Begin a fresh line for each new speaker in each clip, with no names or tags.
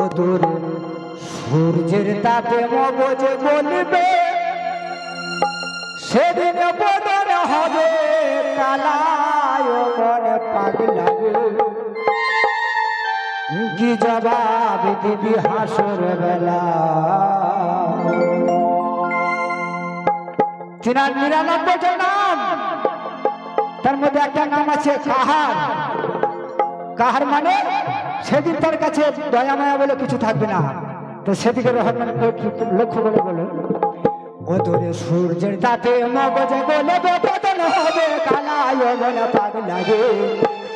ও দূরে সূর্যের তাপে মগজে বলবে, সেদিন বদন হবে কালায় মনে পাগলাবে। কি জবাব দিবি হাসর বেলা? তিনার নিরানব্বইটা নাম, তার মধ্যে একটা নাম আছে কাহার। কাহার মানে সেদিন তার কাছে দয়া, মায়া বলে কিছু থাকবে না। তো সেদিকে রহমান লক্ষ্য করে বলে? ও সূর্যের তাতে মগজে বলে বেতন হবে মনে পাগ লাগে।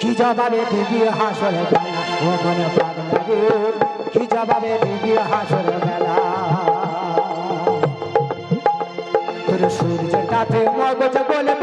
কি জবাবে দিবি হাসর বেলা? মনে পাগ লাগে। কি জবাবে দিবি হাসর বেলা? সূর্যের তাতে মগজে বলে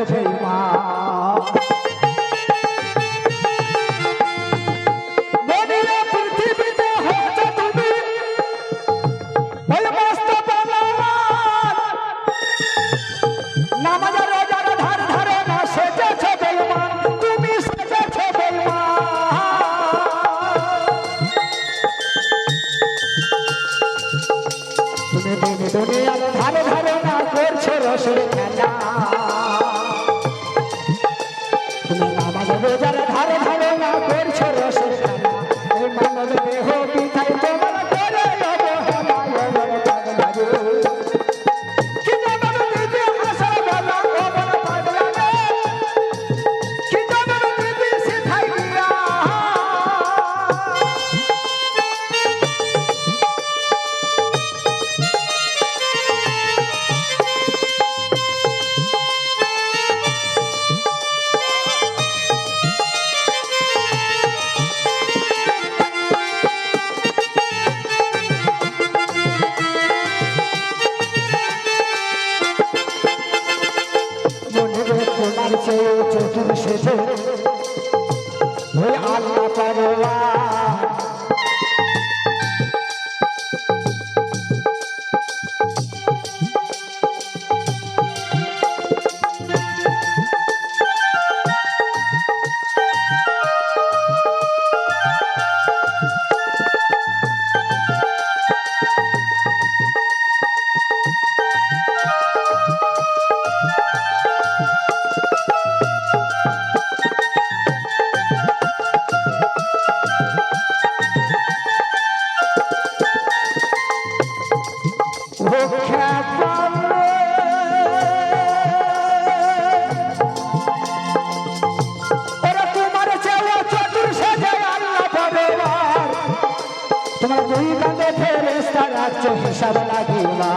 তুমি। সেজেছে বেঈমান তুমি দিন দুনিয়ার ধারে ধারে না করছ রসের পারোয়া তোমার দুই কাঁধে ফেরেস্তা রাখছে হিসাব লাগিবা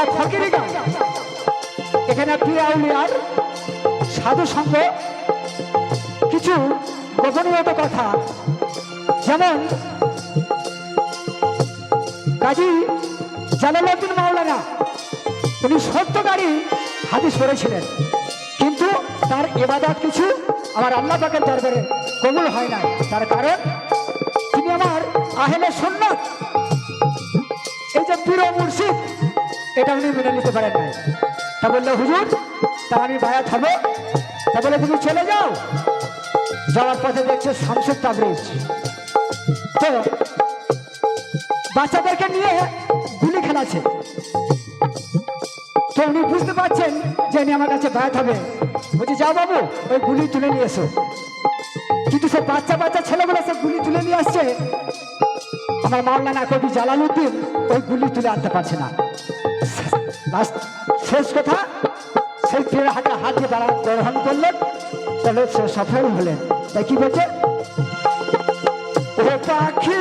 এটা ফকিরি গান এখানে পিরাউলিয়ার সাধু সঙ্গ, কিছু গোপনীয়ত কথা। যেমন, কাজী জালালউদ্দিন মাওলানা, উনি সত্যকারী হাদিস পড়েছিলেন। কিন্তু তার এবাদাত কিছু আমার আল্লাহ পাকের দরবারে কবুল হয় না তার কারণ, তিনি আমার আহেলে সুন্নাত। এই যে পীর ও মুর্শিদ এটা উনি মেনে নিতে পারেন নাই। তা বলল, হুজুর, তা আমি বায়াত হব। তা বলে, তুমি চলে যাও। যাওয়ার পথে দেখছে শামসুর তাবরিজ তো বাচ্চাদেরকে নিয়ে গুলি খেলাচ্ছে। তো উনি বুঝতে পারছেন যে উনি আমার কাছে বায়াত হবে। বলছি, যাও বাবু, ওই গুলি তুলে নিয়ে এসো। কিন্তু সে বাচ্চা বাচ্চা ছেলেগুলো সে গুলি তুলে নিয়ে আসছে। আমার মাওলানা কবি জালালউদ্দিন ওই গুলি তুলে আনতে পারছে না। লাস্ট শেষ কথা সেই ফের হাতে হাত দিয়ে তারা গ্রহণ করলেন তাহলে সে সফল হলেন। তাই কি বলছে? পাখি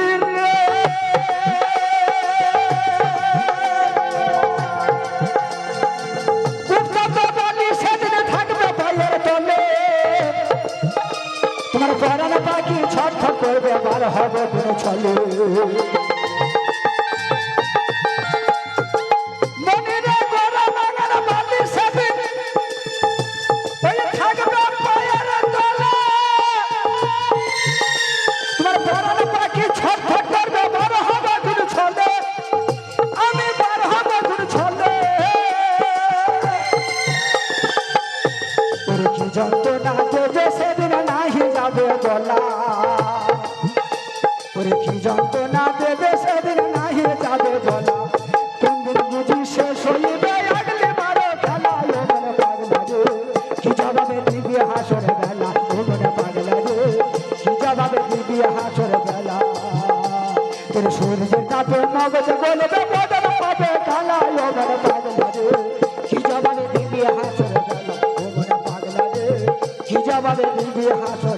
তোমার পরানো পাখি ছট করবে বার হবে কোনো ছলে। পরানো পাখি ছট ছট করবে বার হবে কোনো ছলে আমি কি যাবে কি যন্ত্রণা দেবে তোর সূর্যের তাপে মগজ বলবে বদল পাবে কালা ও মনে পাগলা রে। কি জবানে দিবি হাসর বেলা ও মনে পাগলা কি জবানে দিবি হাসর